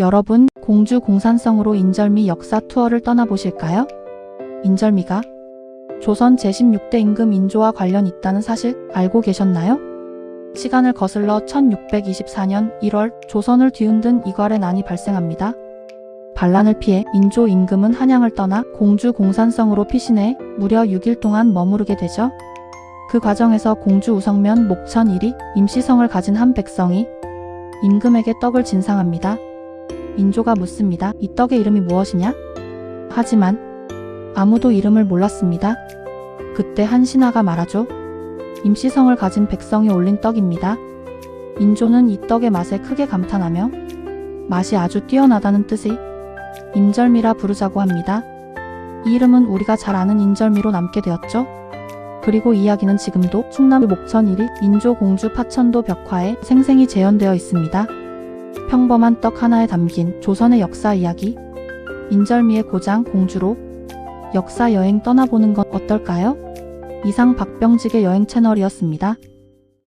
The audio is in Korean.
여러분, 공주 공산성으로 인절미 역사 투어를 떠나보실까요? 인절미가 조선 제16대 임금 인조와 관련 있다는 사실 알고 계셨나요? 시간을 거슬러 1624년 1월 조선을 뒤흔든 이괄의 난이 발생합니다. 반란을 피해 인조 임금은 한양을 떠나 공주 공산성으로 피신해 무려 6일 동안 머무르게 되죠. 그 과정에서 공주 우성면 목천 일이 임시성을 가진 한 백성이 임금에게 떡을 진상합니다. 인조가 묻습니다. 이 떡의 이름이 무엇이냐? 하지만 아무도 이름을 몰랐습니다. 그때 한 신하가 말하죠. 임시성을 가진 백성이 올린 떡입니다. 인조는 이 떡의 맛에 크게 감탄하며 맛이 아주 뛰어나다는 뜻의 임절미라 부르자고 합니다. 이 이름은 우리가 잘 아는 인절미로 남게 되었죠. 그리고 이야기는 지금도 충남 목천일이 인조 공주 파천도 벽화에 생생히 재현되어 있습니다. 평범한 떡 하나에 담긴 조선의 역사 이야기. 인절미의 고장 공주로 역사 여행 떠나보는 건 어떨까요? 이상 박병직의 여행 채널이었습니다.